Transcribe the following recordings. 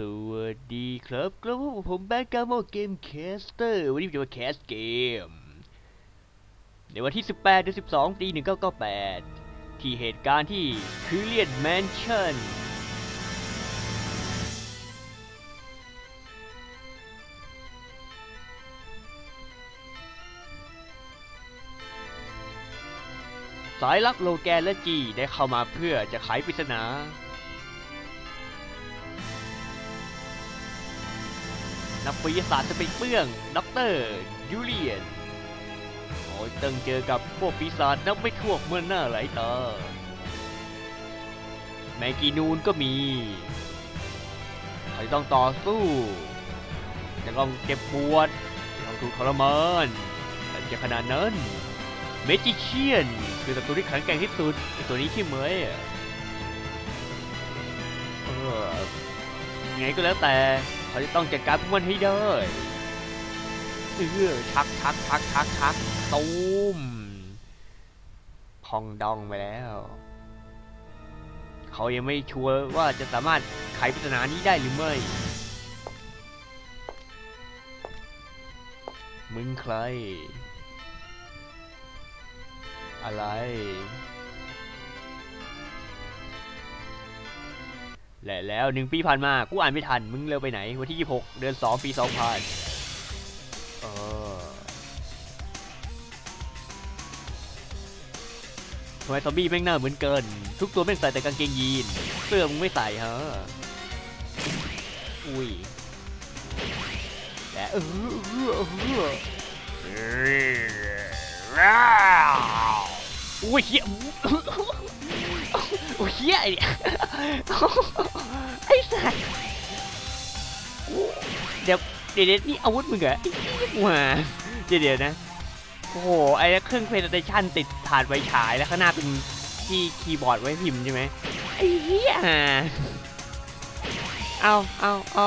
สวัสดีครับกลับมาพบผมแบงค์กาโมเกมแคสเตอร์วันนี้มจะมาแคสเกม ในวันที่ 18เดือน12ปี1998 ที่เหตุการณ์ที่คือเลียนแมนชั่นสายลับโลแกนและจีได้เข้ามาเพื่อจะไขปริศนา นักวิทยาศาสตร์จะไปเปื้องด็อกเตอร์ยูเลียนโอ้ยตึงเจอกับพวกปีศาจนับไม่ถ้วนเมื่อหน้าไหลตาแมงกีนูนก็มีเขาต้องต่อสู้จะต้องเจ็บปวดจะต้องถูกทรมานแต่จะขนาดนั้นเมจิเชียนคือศัตรูที่แข็งแกร่งที่สุดไอตัวนี้ขี้เหมยอะเออไงก็แล้วแต่ เขาจะต้องจัดการพวกมันให้ได้เออชักชักชักชักชักตูมพองดองไปแล้ว เขายังไม่ชัวร์ว่าจะสามารถไขปริศนานี้ได้หรือไม่ มึงใคร อะไร และแล้วหนึ่งปีผ่านมา กูอ่านไม่ทัน มึงเร็วไปไหน วันที่ 26 เดือน 2 ปี 2000เออทำไมซอมบี้แม่งหน้าเหมือนเกิน ทุกตัวแม่งใส่แต่กางเกงยีน เสื้อมึงไม่ใส่ฮะ อุ้ยและเออเออเออเอออุ้ยเฮีย โอ้ยเฮียไอ้เนี่ยไอ้สัสเดี๋ยวเดี๋ยวนี่อาวุธมึงเหรอไอ้เหี้ยมาเดี๋ยวนะ โอ้โห ไอ้เครื่องเพลย์สเตชันติดถ่านไฟฉายแล้วข้างหน้าเป็นที่คีย์บอร์ดไว้พิมพ์ใช่ไหมไอ้เหี้ยเอาเอาเอา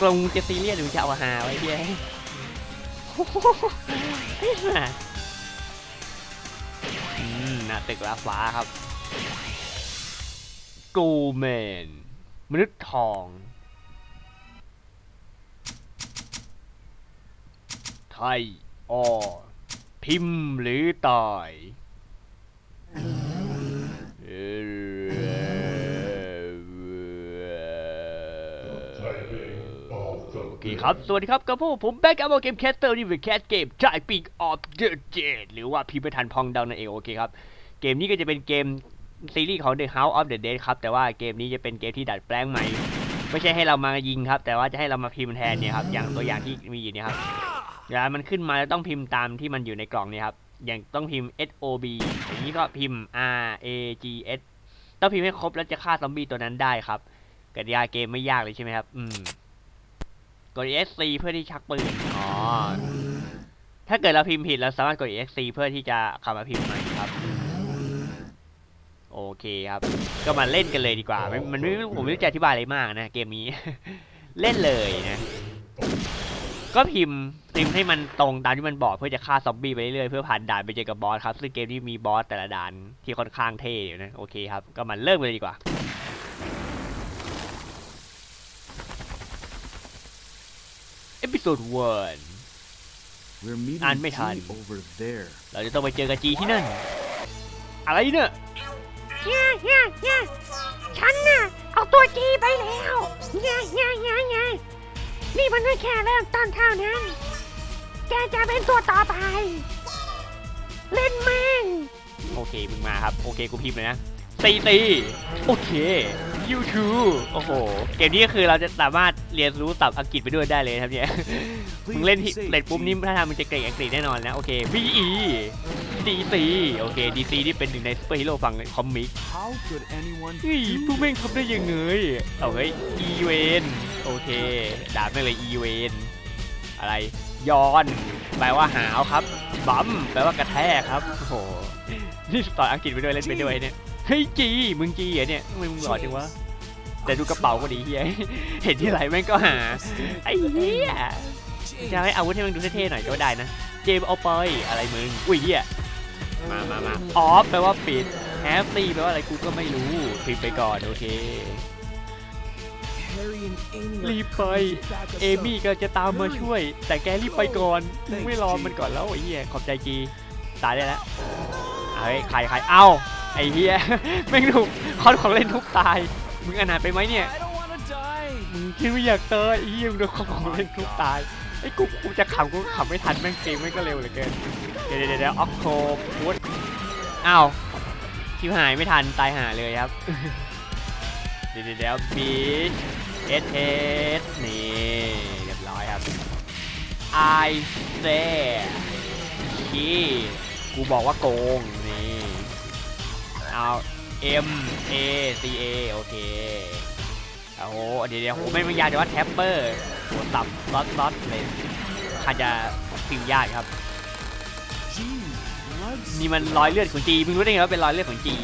กลงจะซีเรียสหรือจะเอาหาไว้เหี้ยโอ้ไอ้สัสอืมหน้า ตึกลาฟ้าครับกูแมนมนุษย์ทอง ไทยออพิมพ์หรือตายโอเคครับ สวัสดีครับกับพวกผมแบ็กอัพเกมแคสเตอร์นี่เป็นแคสเกม Try Pick of the Dead หรือว่าพิมพ์ไปทันพองดาวนั่นเองโอเคครับ เกมนี้ก็จะเป็นเกมซีรีส์ของ The House of the Dead ครับ แต่ว่าเกมนี้จะเป็นเกมที่ดัดแปลงใหม่ ไม่ใช่ให้เรามายิงครับ แต่ว่าจะให้เรามาพิมพ์แทนเนี่ยครับ อย่างตัวอย่างที่มีอยู่เนี่ยครับเวลามันขึ้นมาแล้วต้องพิมพ์ตามที่มันอยู่ในกล่องเนี่ยครับ อย่างต้องพิมพ์ S O B อย่างนี้ก็พิมพ์ R A G S ต้องพิมพ์ให้ครบแล้วจะฆ่าซอมบี้ตัวนั้นได้ครับกติกาเกมไม่ยากเลยใช่ไหมครับ อืม กด S C เพื่อที่ชักปืน อ๋อ ถ้าเกิดเราพิมพ์ผิดเราสามารถกด S C เพื่อที่จะกลับมาพิมพ์ใหม่ครับ โอเคครับ ก็มาเล่นกันเลยดีกว่ามันมันไม่ผมไม่รู้จะอธิบายอะไรมากนะเกมนี้ เล่นเลยนะ ก็พิมพ์พิมพ์ให้มันตรงตามที่มันบอกเพื่อจะฆ่าซอมบี้ไปเรื่อยๆเพื่อผ่านด่านไปเจอกับบอสครับ ซึ่งเกมที่มีบอสแต่ละด่านที่ค่อนข้างเท่อยู่นะ โอเคครับ ก็มาเริ่มเลยดีกว่าเอพิโซด1 We're meeting An mới G thành. over there. เราจะต้องไปเจอกับจีที่นั่น อะไรเนี่ย เฮียเฮียเฮียฉันน่ะเอาตัวจีไปแล้วเฮียเฮียเฮียเฮียนี่มันไม่แค่เริ่มต้นเท่านั้น แกจะเป็นตัวต่อไป เล่นแม่ง โอเคมึงมาครับ โอเคกูพิมพ์เลยนะตีตีโอเค YouTube โอ้โห เกมนี้ก็คือเราจะสามารถเรียนรู้ศัพท์อังกฤษไปด้วยได้เลยครับเนี่ย มึงเล่นที่เล่นปุ๊บนี่ถ้าทางมึงจะเก่งอังกฤษแน่นอนนะ โอเค VE DC โอเค DC นี่เป็นหนึ่งในซูเปอร์ฮีโร่ฝั่งคอมิก How could anyone เฮ้ย do พวกแม่งทำได้ยังไงเอาเฮ้ย E เวนโอเคด่าแม่งเลย E เวนอะไรย้อนแปลว่าหาวครับบัมแปลว่ากระแทกครับโอ้โหนี่ต่อยอังกฤษไปด้วยเล่นไปด้วยเนี่ยเฮ้ยจีมึงจีเหรอเนี่ยทำไมมึงหล่อจังวะแต่ดูกระเป๋าก็ดีเฮียเห็นที่ไหนแม่งก็หาไอ้เหี้ยจะให้อาวุธให้มันดูเท่ๆหน่อยก็ได้นะ เจมเอาไปอะไรมึง อุ้ยเหี้ย มามามาออฟแปลว่าปิดไอ have ตีแปลว่าอะไรกูก็ไม่รู้พิมพ์ไปก่อนโอเค Harry and Amy are รีบไป coming to back us เอมี่ up. ก็จะตามมาช่วย แต่แกรีบไปก่อนมึงไม่รอมันก่อนแล้วไอ้เหี้ยขอบใจกีตายได้แล้วเฮ้ยใครใครเอ้าไอ้เหี้ยแม่งถูกคอนของเล่นทุบตาย มึงอนาถไปไหมเนี่ย I don't want to die. มึงคิดว่าอยากเตยไอ้เหี้ยมึงโดนคอนของเล่นทุบตายไอ้กูกูจะขำกูขำไม่ทันแม่งเกมแม่งก็เร็วเหลือเกินเดี๋ยวเดี๋ยวเดี๋ยวออกโคพุทอ้าวชิบหายไม่ทันตายหาเลยครับ เดี๋ยวเดี๋ยวเดี๋ยวบีเอสเอสนี่เรียบร้อยครับ I say ขี้กูบอกว่าโกงนี่เอา M A C A โอเคโอ้โหเดี๋ยวเดี๋ยวโหไม่ม่ยากแต่ว่าแท็ปเปอร์ โหตับซอสซอสเลยใครจะพิมพ์ยากครับ นี่มันรอยเลือดของจีมึงรู้ได้ไงว่าเป็นรอยเลือดของจี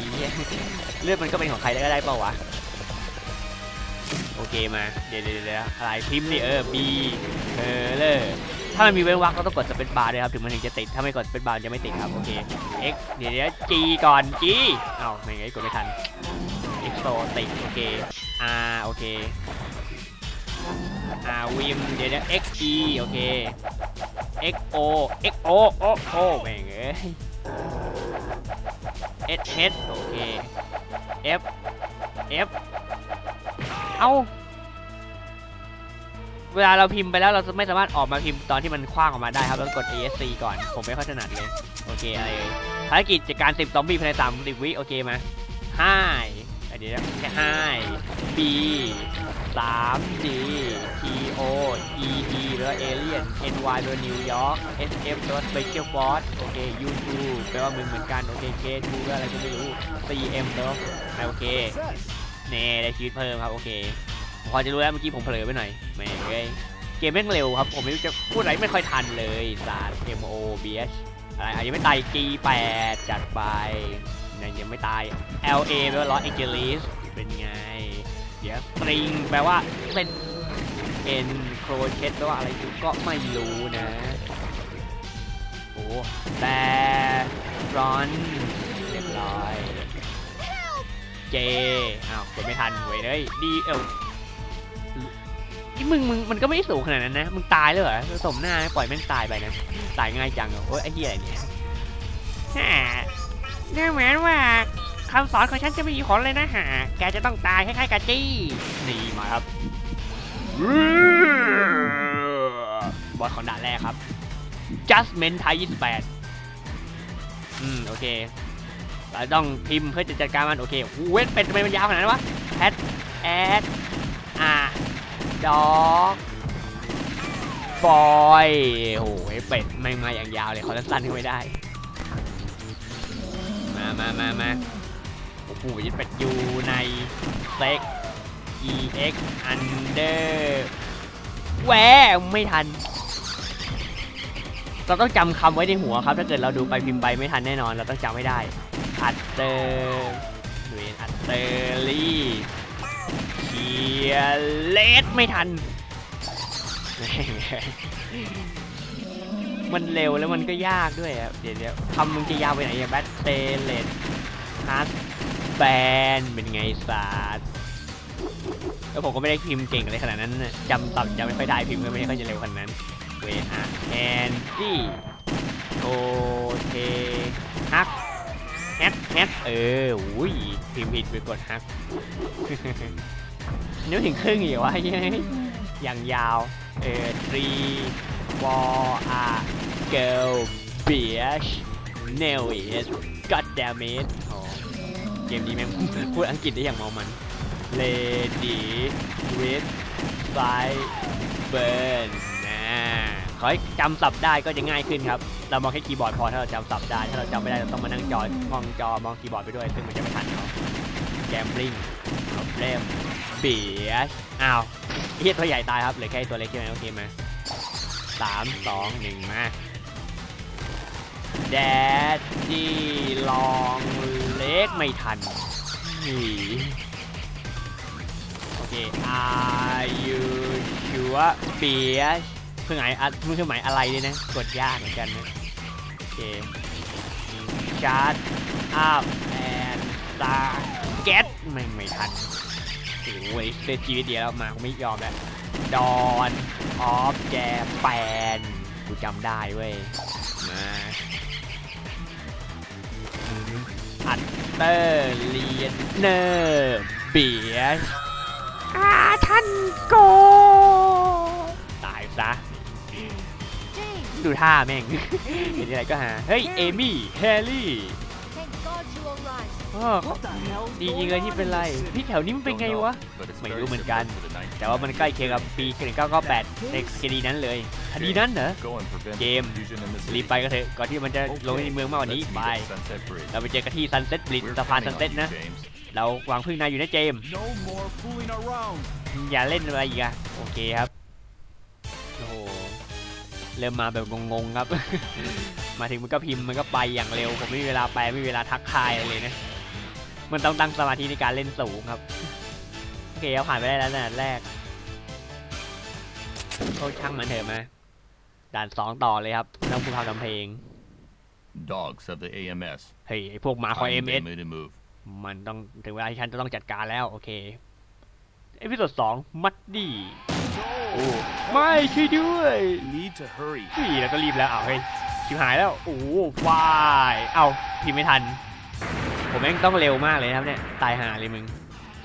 เลือดมันก็เป็นของใครได้ก็ได้เปล่าวะโอเคมาเดี๋ยวเดี๋ยวอะไรพิมพ์นี่เออ B เออเลอถ้ามันมีเว้นวรรคก็ต้องกดสเปซบาร์ด้วยครับถึงมันถึงจะติดถ้าไม่กดสเปซบาร์จะไม่ติดครับโอเค X เดี๋ยวเดี๋ยว G ก่อน G เอ้าไม่ไงกดไม่ทัน X โซติดโอเค R โอเค R วิมเดี๋ยวเดี๋ยว X E โอเค X O X O O O แม่งเอ้ย S H โอเค F F เอาเวลาเราพิมพ์ไปแล้วเราจะไม่สามารถออกมาพิมพ์ตอนที่มันคว้างออกมาได้ครับต้องกด ESC ก่อนผมไม่ค่อยถนัดเลย โอเคอะไรเอ่ยภารกิจจัดการ10ซอมบี้ภายใน30วิโอเคมา Hi เดี๋ยวแค่ Hi B 3 D T O E E แปลว่า Alien N Y แปลว่า New York S F แปลว่า Special Force โอเค U 2แปลว่ามึงเหมือนกัน โอเค K 2แปลว่าอะไรก็ไม่รู้ C M แปลว่โอเคเน่ได้ชีวิตเพิ่มครับ โอเค พอจะรู้แล้วเมื่อกี้ผมเผลอไปหน่อยแม่งเอ้ยเกมแม่งเร็วครับ ผมไม่รู้จะพูดอะไรไม่ค่อยทันเลยสาร M O B H อะไรอะยังไม่ตาย G 8จัดไปยังยังไม่ตาย L A แปลว่า Los Angeles เป็นไง เดียว String แปลว่าเส้น N Crochet แปลว่าอะไรก็ไม่รู้นะโอ้แต่ร้อนเรียบร้อยเจอ้าวกดไม่ทันเว้ยเลยดีเอลนี่มึงมึงมันก็ไม่ได้สูงขนาดนั้นนะ มึงตายเลยเหรอสมหน้าปล่อยแม่งตายไปนะ ตายง่ายจังเหรอโอ้ยไอ้เหี้ยอะไรเนี่ยฮ่าดูเหมือนว่า คำสอนของฉันจะไม่มีผลเลยนะฮะแกจะต้องตายคล้ายๆกับจี้นี่มาครับบอสของด่านแรกครับ Justment ไทย28อืม โอเค เราต้องพิมพ์เพื่อจะจัดการมัน โอเคโอ้โหเว้นเป็ดทำไมมันยาวขนาดนั้นวะแพทแอดอะดอกบอยโอ้โหไอ้เป็ดแม่งมาอย่างยาวเลย ขอสั้นๆก็ไม่ได้ มามามามา โอ้โหยัดเป็ดอยู่ในเซ็ก ex under แหวไม่ทัน เราต้องจำคำไว้ในหัวครับ ถ้าเกิดเราดูไปพิมพ์ไปไม่ทันแน่นอน เราต้องจำให้ได้ อัตเตอร์เวนอัตเตอร์ลี่เคียเลสไม่ทัน มันเร็วแล้วมันก็ยากด้วยอะเดี๋ยวเดี๋ยวคำมึงจะยาวไปไหนอย่างแบทเตเลสฮัสแบ นเป็นไงศาสตร์แล้วผมก็ไม่ได้พิมพ์เก่งอะไรขนาดนั้นจำตับจำไม่ค่อยได้พิมพ์ก็ไม่ค่อยจะเร็วขนาดนั้นเวอะแอนดี้โอเทฮักแฮกแฮกเอออุ้ยพิมพ์ผิดไปกดฮักนึกถึงครึ่งอีกวะเฮ้ยอย่างยาวเออ three four a girl bitch nail it god damn it อ๋อเเกมนี้แม่งพูดอังกฤษได้อย่างเมามัน lady with side burn นะขอให้จำศัพท์ได้ก็จะง่ายขึ้นครับ เรามองแค่คีย์บอร์ดพอถ้าเราจำศัพท์ได้ ถ้าเราจำไม่ได้เราต้องมานั่งจอมองจอมองคีย์บอร์ดไปด้วย ซึ่งมันจะไม่ทันเขาแกมบลิงเล่มเบียชอ้าวเฮียตัวใหญ่ตายครับเหลือแค่ตัวเล็กใช่ไหมโอเคไหมสามสองหนึ่งมา แดดดี้ลองเล็กไม่ทันนี่โอเค are you sure เบียเพิ่องหมายอะเพิ่งหมายอะไรเลยนะ กดยากเหมือนกันนะ โอเคชาร์จ up and ตาแก๊สไม่ไม่ทันโอ้ยเสียชีวิตเดียวแล้วมาไม่ยอมแล้วดอนออฟแจแปนกูจำได้เว้ย มา อัตเตอร์เลียนเนอร์เบียสอ่าท่านโก ตายซะ ดูท่าแม่ง เห็นอะไรก็หา เฮ้ย เอมี่ แฮร์รี่ ดีจริงเลยที่เป็นไร พี่แถวนี้มันเป็นไงวะ ไม่รู้เหมือนกัน แต่ว่ามันใกล้เคียงกับปี1998ในคดีนั้นเลยคดีนั้นเหรอ Game รีบไปกันเถอะก่อนที่มันจะลงในเมืองมากกว่านี้บายเราไปเจอกันที่ซันเซ็ตบริดสะพานซันเซ็ตนะ เราวางพึ่งนายอยู่นะเจมส์อย่าเล่นอะไรอีกอะโอเคครับโอ้โหเริ่มมาแบบงงๆครับ มาถึงมันก็พิมพ์มันก็ไปอย่างเร็วผมไม่มีเวลาแปไม่มีเวลาทักทายอะไรเลยนะ มันต้องตั้งสมาธิในการเล่นสูงครับ โอเคเอาผ่านไปได้แล้วนะแรกเขาช่างมันเถอะมาด่านสองต่อเลยครับต้องพูดพาทำเพลง Dogs of the AMS. เฮ้ยไอพวกหมาคอยเอ็ม Time เอ they made a move. มันต้องถึงเวลาที่ฉันจะต้องจัดการแล้ว โอเคเอพิโซดสองมัดดี้โอ้ไม่ช่วยด้วย Need to hurry. พี่แล้วก็รีบแล้วอ้าวเฮ้ยชิบหายแล้ว โอ้วาย เอ้าพิมพ์ไม่ทัน ผมแม่งต้องเร็วมากเลยนะครับเนี่ย ตายหาเลยมึง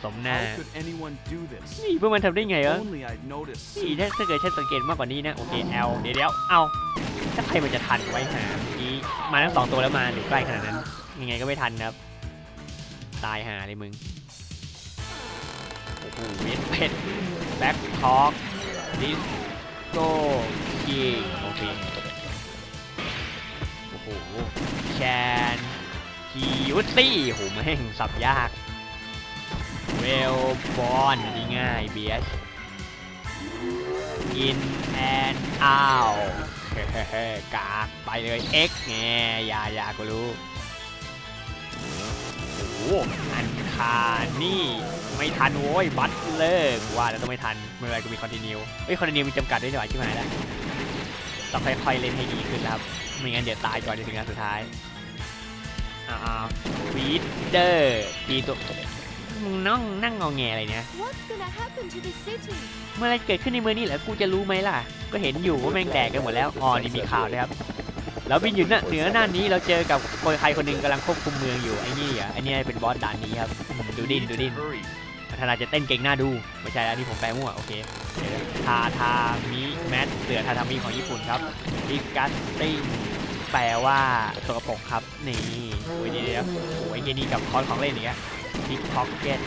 สมหน้า How could anyone do this? นี่พวกมันทำได้ไงวะ Only I'd noticed. นี่ถ้าถ้าเกิดฉันสังเกตมากกว่านี้นะ โอเคเอลเดี๋ยวเดี๋ยวเอ้าถ้าใครมันจะทันไว้หาเมื่อกี้มาทั้งสองตัวแล้วมาหรือใกล้ขนาดนั้น ยังไงก็ไม่ทันครับ ตายหาเลยมึง โอ้โหเวทเพชรแบ็คทอกดิสโก้คิงโอเคโอ้โหแชน คิวซี่โหแม่งสับยากเวลบอนดีง่ายเบียสอินแอนอ้าวกากไปเลย X แงยาอยากูรู้โอ้โหอันคานี่ไม่ทันโว้ยบัตเลิกว่าแล้วต้องไม่ทันเมื่อไรกูมีคอนติเนียเอ้ยคอนติเนียมีจำกัดด้วยหน่อยใช่ไหมล่ะต้องค่อยๆเล่นให้ดีขึ้นครับไม่งั้นเดี๋ยวตายก่อนในถึงงานสุดท้าย อ่าวีดเดอร์ตีตัวมึงนั่งนั่งงอแงอะไรเนี่ย What's gonna happen to the city? เมื่อไรเกิดขึ้นในเมืองนี้เหรอกูจะรู้ไหมล่ะ ก็เห็นอยู่ว่าแม่งแดกกันหมดแล้วอ๋อนี่มีข่าวด้วยครับแล้วบินอยู่น่ะเหนือหน้านี้เราเจอกับคนใครคนหนึงกำลังควบคุมเมืองอยู่ไอ้นี่เหรอะไอ้นี่เป็นบอสด่านนี้ครับอืมดูดินดูดิน Hurry. ธนาจะเต้นเก่งหน้าดูไม่ใช่แล้วนี่ผมแปลมั่วโอเคเดี๋ยวนะทาทามิแมทเสือทาทามิของญี่ปุ่นครับดิกัสติ้ง แปลว่าสกปรกครับ นี่โอ้ยดี๋ยวเดี๋ยวโอ้ยเยนี่กับคอนของเล่นอย่างเงี้ยพิกพ็อกเก็ต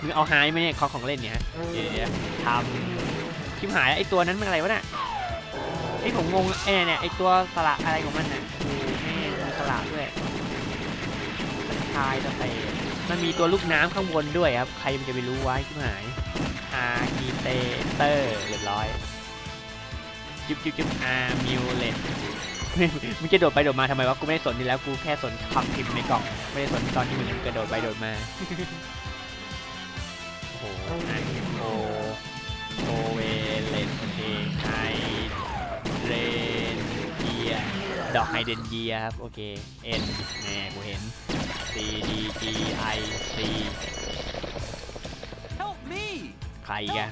มึงเอาหายไหมเนี่ยคอนของเล่นเนี่ยฮะเดี๋ยวเดี๋ยวทำชิมหายไอตัวนั้นมันอะไรวะน่ะไอผมงงไอเนี่ยเนี่ยไอตัวสระอะไรของมันเน่ะโอ้แม่งมีสระด้วยทายสเตย์มันมีตัวลูกน้ำข้างบนด้วยครับ ใครมันจะไปรู้ไว้ชิบหายอาร์กีเตเตอร์เรียบร้อย จุ๊บจุ๊บจุ๊บอาร์มิวเลตมึงจะโดดไปโดดมาทำไมวะ กูไม่ได้สนนี่แล้ว กูแค่สนคำพิมพ์ในกล่อง ไม่ได้สนตอนที่มึงกระโดดไปโดดมา โอ้โหอันโอโอเวเลนโอเคไฮเรนเกียดอกไฮเดนเยียครับ โอเค เอ็นแน่กูเห็น C D G I C Help me! ใครอีกอะ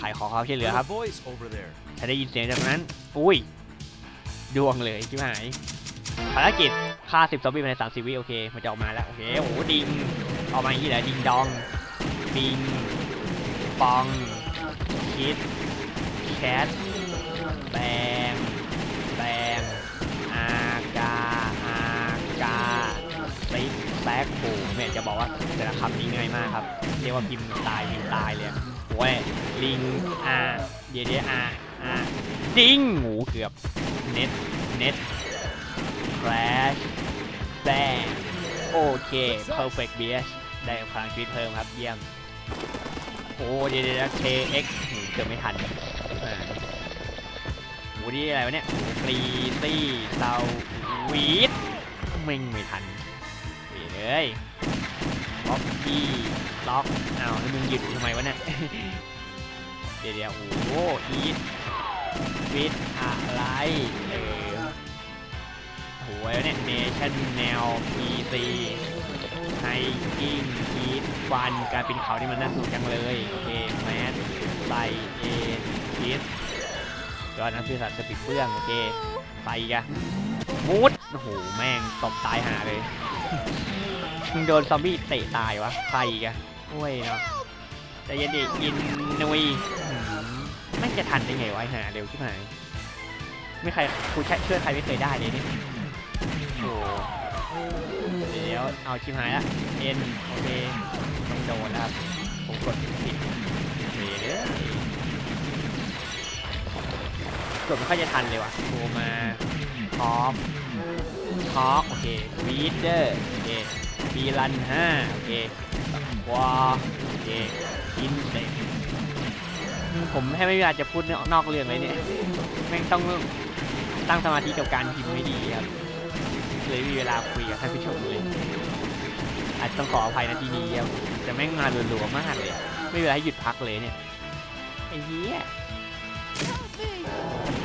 ใครขอความช่วยเหลือครับ There's a voice over there. ฉันได้ยินเสียงจากนั้น อุ้ย ดวงเลยชิบหายภารกิจฆ่าสิบซอมบี้ภายในสามสิบวิโอเค มันจะออกมาแล้ว โอเค โอ้โหดิง ออกมาอย่างนี้แหละดิงดองบิง ปอง คิด แคทแบงแบงอากา อากาซิกแซกโอ้ไม่ยจะบอกว่าแต่ละคำนี้ง่ายมากครับ เรียกว่าพิมพ์ตายพิมพ์ตายเลยโอ้ยลิงอาเดียเดียอา อาดิงหมูเกือบเน็ตเน็ต crash bang โอเค perfect BS ได้พลังชีวิตเพิ่มครับเยี่ยม โอ้เดี๋ยวเดี๋ยว KX หืมเกือบไม่ทันอ่าโอ้นี่อะไรวะเนี่ยฟรีซี่เซาวีดม่งไม่ทันเฮ้ยเลยล็อกกี้ล็อกอ้าวแล้วมึงหยุดทำไมวะเนี่ยเดี๋ยวเดี๋ยวโอ้โหอีท วิทอะไรเออโหแล้วเนี่ยเนชั่นแนว PC ไฮกิ้งฮีทวันการปีนเขานี่มันน่าสนุกจังเลยโอเคแมสไซเอฮิทก็นักศึกษาสปิดเฟื่อง โอเคไปกอะมูดโอ้โห แม่งตบตายหาเลยมึงโดนซอมบี้เตะตายวะใครอีกะโอ้ยเนาะแต่ยันดีอินนุย อื้อหือแม่จะทันได้ไงวะไอหาเร็วชิบหายไม่ใครกูช่วยช่วยใครไม่เคยได้เลยนี่โอ้เดี๋ยวเอาชิบหายละเอ็นโอเคต้องโดนแล้วครับผมกดผิดเดี๋ยวกดไม่ค่อยจะทันเลยว่ะโทรมาทอมทอโอเควีดเดอร์โอเคบีรันห้าโอเควอโอเคอินเซ็ ผมแค่ไม่มีเวลาจะพูดนอกเรื่องเลยเนี่ยแม่งต้องตั้งสมาธิกับการพิมพ์ไม่ดีครับเลยมีเวลาคุยกับท่านผู้ชมเลยอาจจะต้องขออภัยนะทีนี้ครับแต่แม่งมารัวๆมากเลยไม่มีเวลาให้หยุดพักเลยเนี่ยไอ้เหี้ย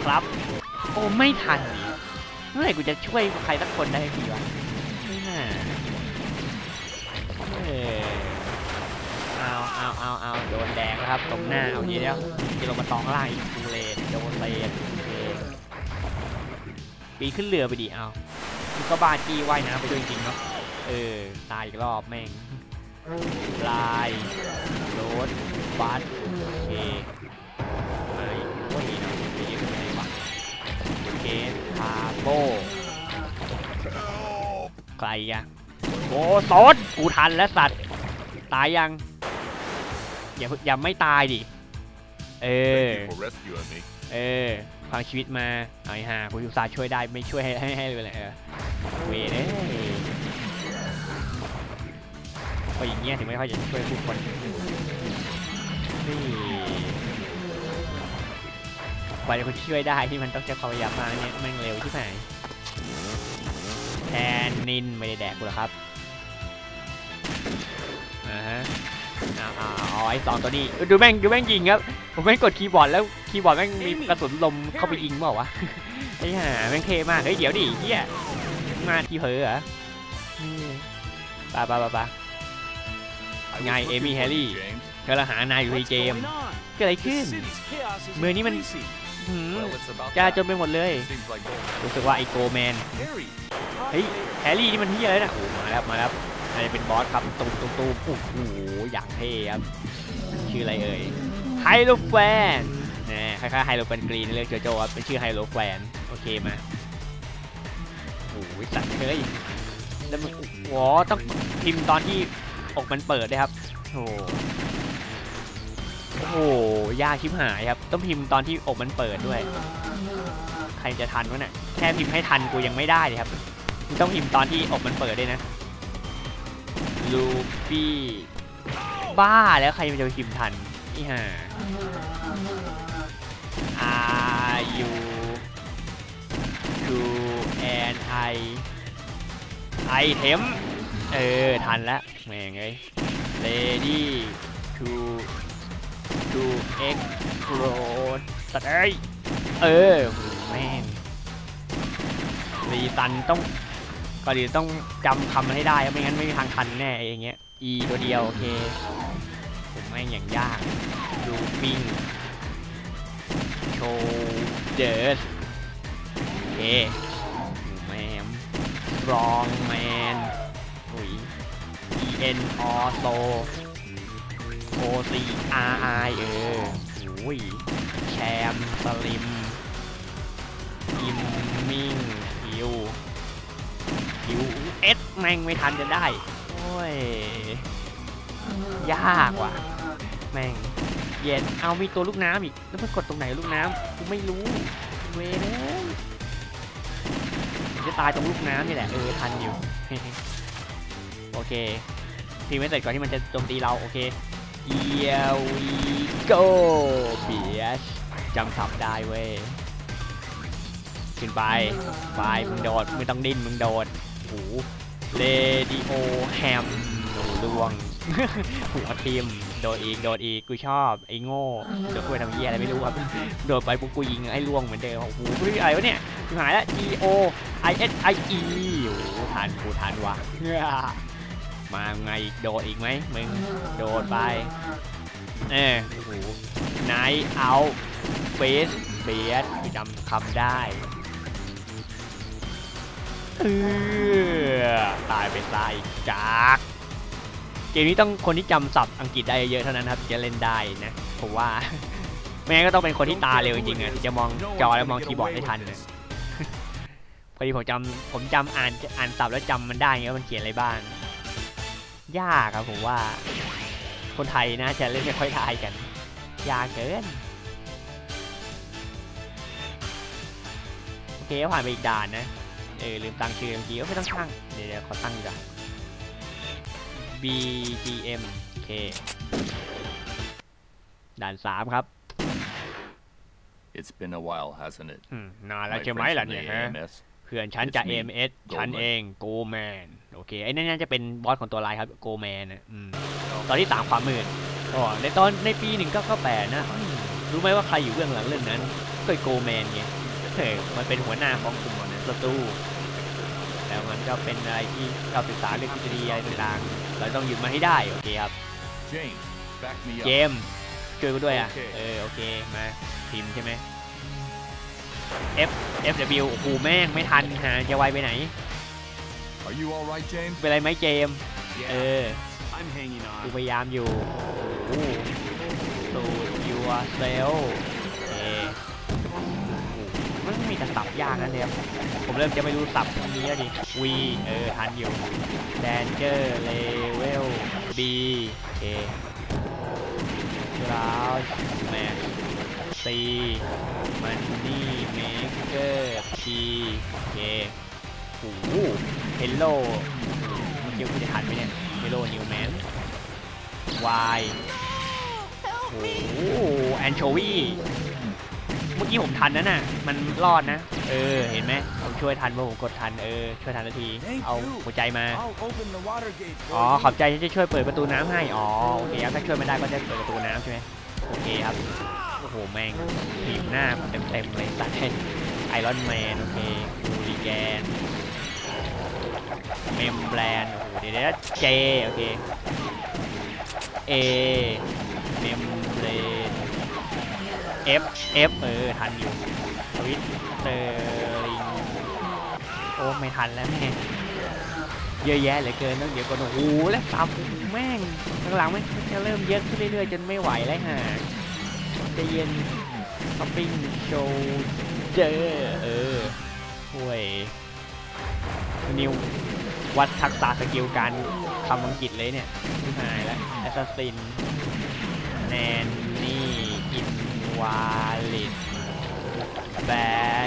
ครับ โอ้ไม่ทันเมื่อไหร่กูจะช่วยใครสักคนได้ทีวะ เอาเอาเอาโดนแดงแล้วครับตรงหน้าเอาเดี๋ยวจะลงมาตองล่างอีกทูเลนโดนเลนปีขึ้นเรือไปดิเอาก็บาจี้ว่ายน้ำไปด้วยจริงๆเนาะเออตายอีกรอบแม่งลายโรดบัสโอเคมาอีกโอ้ยเนาะไปเยกเป็นไงวะโอเคคาโบไกลอะโอ้โซดกูทันแล้วสัตว์ตายยัง อย่าอย่าไม่ตายดิ เออ Thank you for rescuing me. เออฟังชีวิตมาเอาไอ้ห่าคุณอุตส่าห์ช่วยได้ไม่ช่วยให้ให้ให้เลยแหละเออเวรเอ้ยพออย่างเงี้ยถึงไม่ค่อยจะช่วยผู้คนนี่กว่าจะช่วยได้ที่มันต้องใช้ความพยายามมากเนี่ยแม่งเร็วที่ไหนแทนนินไม่ได้แดกกูหรอกครับอ่าฮะเอาเอาเอาไอ้สองตัวนี้เออดูแม่งดูแม่งยิงครับ ผมแม่งกดคีย์บอร์ดแล้วคีย์บอร์ดแม่งมีกระสุนลมเข้าไปยิงเปล่าวะไอ้ห่าแม่งเท่มากเฮ้ยเดี๋ยวดิเฮียมาที่เพอเหรอนี่ไปไปไปไป I Ngài was looking Amy for you, Haley. James. เธอละหานายอยู่ใน What's เกม going on? เกิดอะไร The ขึ้น city's chaos is เมืองนี้มัน crazy. หืม Well, it's about จ้า that. จนไปหมดเลย Seems like gold. รู้สึกว่าไอโกแมน Harry, เฮ้ยแฮร์รี่นี่มันที่อะไรนะโอ้มาแล้วมาแล้ว อะไรเป็นบอสครับตูมตูมตูมโอ้โหอย่างเท่ครับชื่ออะไรเอ่ยไฮโลแฟนนะคล้ายๆไฮโลแฟนกรีนเรื่องโจโจครับเป็นชื่อไฮโลแฟนโอเคมาโอ้ยสัตว์เฮ้ยแล้วมันโอ้ต้องพิมพ์ตอนที่อกมันเปิดด้วยครับโอ้โหโอ้ยากชิบหายครับ ต้องพิมพ์ตอนที่อกมันเปิดด้วย ใครจะทันวะเนี่ยแค่พิมพ์ให้ทันกูยังไม่ได้เลยครับต้องพิมพ์ตอนที่อกมันเปิดด้วยนะ ลูฟี่บ้าแล้วใครมันจะไปพิมพ์ทันนี่ห่า Are you to an I item เออ ทันแล้วแม่งเอ้ย ready to to explode สัตว์เอ้ยเออแม่งรีตันต้อง ก่อนอื่นต้องจำคำให้ได้ไม่งั้นไม่มีทางทันแน่อย่างเงี้ย e ตัวเดียวโอเคผมแม่อย่างยากดูปิ้งโชว์เดอร์โอเคแมมรองแมนอุ้ย e n o s o o c r i เอออุ้ยแชมสลิม แม่งไม่ทันจะได้ โอ้ย ยากว่ะ แม่ง เย็น เอามีตัวลูกน้ำอีก แล้วมันกดตรงไหนลูกน้ำกูไม่รู้ เวรเลยจะตายตรงลูกน้ำนี่แหละ เออ ทันอยู่ โอเคทีไม่เสร็จก่อนที่มันจะโจมตีเรา โอเค Here we go bitch จำศัพท์ได้เว้ยขึ้นไป ไป มึงโดดไม่ต้องดิ้น มึงโดดโอ้ เรดิโอแฮมโอ้ลวงหัวทีมโดดอีก โดดอีก กูชอบไอ้โง่โดดกูไปทำเหี้ยอะไรไม่รู้ครับ โดดไปปุ๊บกูยิงให้ล่วงเหมือนเดิมโอ้โหกูอะไรวะเนี่ยกูหายล้ว G O I S I E โอ้โหทันกูทันวะมาไงอีกโดดอีกไหมมึงโดดไป เออโอ้โหไนท์เอาเฟสเบียดจำคำได้ เออตายไปตายจากเกมนี้ต้องคนที่จำศัพท์อังกฤษได้เยอะเท่านั้นครับจะเล่นได้นะผมว่าไม่งั้นก็ต้องเป็นคนที่ตาเร็วจริงๆอะจะมองจอแล้วมองคีย์บอร์ดได้ทันนะพอดีผมจำผมจำอ่านอ่านศัพท์แล้วจำมันได้ไงว่ามันเขียนอะไรบ้าง ยากครับผมว่า คนไทยนะจะเล่นไม่ค่อยได้กัน ยากเกินโอเคผ่านไปอีกด่านนะ เออลืมตั้งชื่อเมื่อกี้ก็ไม่ต้องตั้งเดี๋ยวเดี๋ยวขอตั้งดีกว่อน BGM K ด่านสามครับ It's been a while, hasn't it? อืมนานแล้ว My ใช่ไหม friends ล่ะ from เนี่ย the ฮะ AMS. เพื่อนฉันจะ It's me, AMS ฉัน Goldman เองโกแมนโอเค ไอ้นั่นน่าจะเป็นบอสของตัวลายครับโกแมนนะอืมตอนที่สามความมืดอ๋อในตอนในปีหนึ่งก็ก็แปดนะอืมรู้ไหมว่าใครอยู่เบื้องหลังเรื่องนั้นก็โกแมนไงเออมันเป็นหัวหน้าของกลุ่มนั้ นศัตรูแล้วมันก็เป็นอะไรที่เราศึกษาเรื่องทฤษฎีอะไรต่างๆเราต้องหยุดมันให้ได้โอเคครับ James, back me เจ up. มส์ช่วยกูด้วยอะโอเคเออโอเคมาพิมพ์ใช่ไหม F F W โอ้โหแม่งไม่ทันหาจะไวไปไหน Are you all right, James? เป็นไรไหมเจมส์เออ I'm hanging กู on. พยายามอยู่โอ้สูดยูเซลเอ มันมีแต่สับยากนะเนี่ยผมเริ่มจะไม่รู้สับตรงนี้แล้วดิ V เออทันอยู่ Danger Level B เอ Crouch Match C Money Maker T เคโอ้โห Hello เมื่อกี้คุณจะทันไหมเนี่ย Hello Newman Y โอ้โหแอนโชวี เมื่อกี้ผมทันนะน่ะ มันรอดนะ เออ เห็นไหมผมช่วยทันเพราะผมกดทัน เออ ช่วยทันนาที เอาหัวใจมา I'll open the water gate for อ๋อ you. ขอบใจที่จะช่วยเปิดประตูน้ำให้ อ๋อ โอเคครับ ถ้าช่วยไม่ได้ก็จะเปิดประตูน้ำใช่ไหมโอเคครับ โอ้โห แม่งถีบหน้าเต็มเต็มๆเลยสัตว์ไอรอนแมน โอเคบูริแกน เมมแบรนด์โอ้โห เดี๋ยวเดี๋ยวเจ โอเค เอ เมมเบรน F F เออทันอยู่สวิตเตอร์ลิงโอ้ไม่ทันแล้วแม่เยอะแยะเหลือเกินต้องเดี๋ยวก่อนโอ้โหแล้วซับแม่งข้างหลังมันจะเริ่มเยอะขึ้นเรื่อยๆจนไม่ไหวแล้วฮะจะเย็นช้อปปิ้งโชว์เจอเออห่วยนิววัดทักษะสกิลการคำอังกฤษเลยเนี่ยหายแล้วแอสซัสซินแนนนี่อิน วาลิดแบ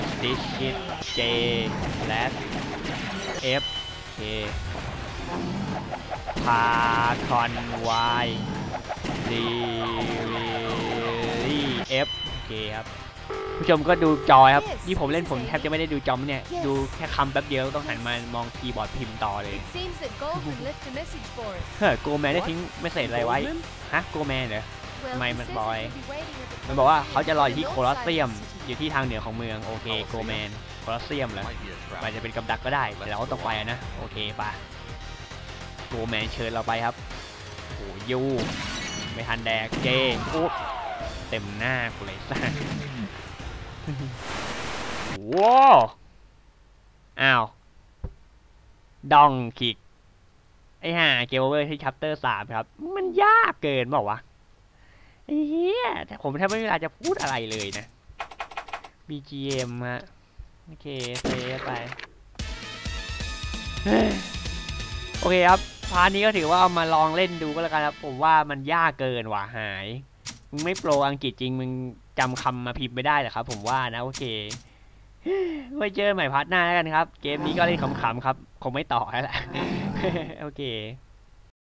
ชดิชิตเจและเอฟเคพาคอนวายดีวีเอฟโอเคครับผู้ชมก็ดูจอยครับที่ผมเล่นผมแทบจะไม่ได้ดูจอมเนี่ย ดูแค่คำแป๊บเดียวต้องหันมามองคีย์บอร์ดพิมพ์ต่อเลย It seems that Goldman left a message for us. เฮ้ยโกแมนได้ทิ้งไม่เสร็จอะไรไว้ ฮะ โกแมนเหรอ Well, My he man says boy. he'll be waiting at the มันบอกว่าเขาจะรออยู่ on ที่ the โค north ลอส side เซียม of the city. อยู่ที่ทางเหนือของเมืองโอเคโกแมนโคลอสเซียมเหรอ Might be a trap. มันจะเป็นกับดักก็ได้แต่เราก็ต้องไปอะนะโอเคปะโกแมนเชิญเราไปครับโอ้ยูไม่ทันแดกเจอุ๊บเต็มหน้ากูเลยซ่าว้าวอ้าวดองคิกไอ้ห่าเกมโอเวอร์ที่ชัปเตอร์สามครับ มันยากเกินบอกวะไอ้ เหี้ยแต่ผมแทบไม่มีเวลาจะพูดอะไรเลยนะ BGM ฮะ โอเคเซฟไป โอเคครับ พาร์ทนี้ก็ถือว่าเอามาลองเล่นดูก็แล้วกันครับ ผมว่ามันยากเกินว่ะหาย มึงไม่โปรอังกฤษจริง มึงจำคำมาพิมพ์ไม่ได้เหรอครับ ผมว่านะ โอเคไว้เจอใหม่พาร์ทหน้าแล้วกันครับ เกมนี้ก็เล่นขำๆครับ คงไม่ต่อแล้วแหละ โอเค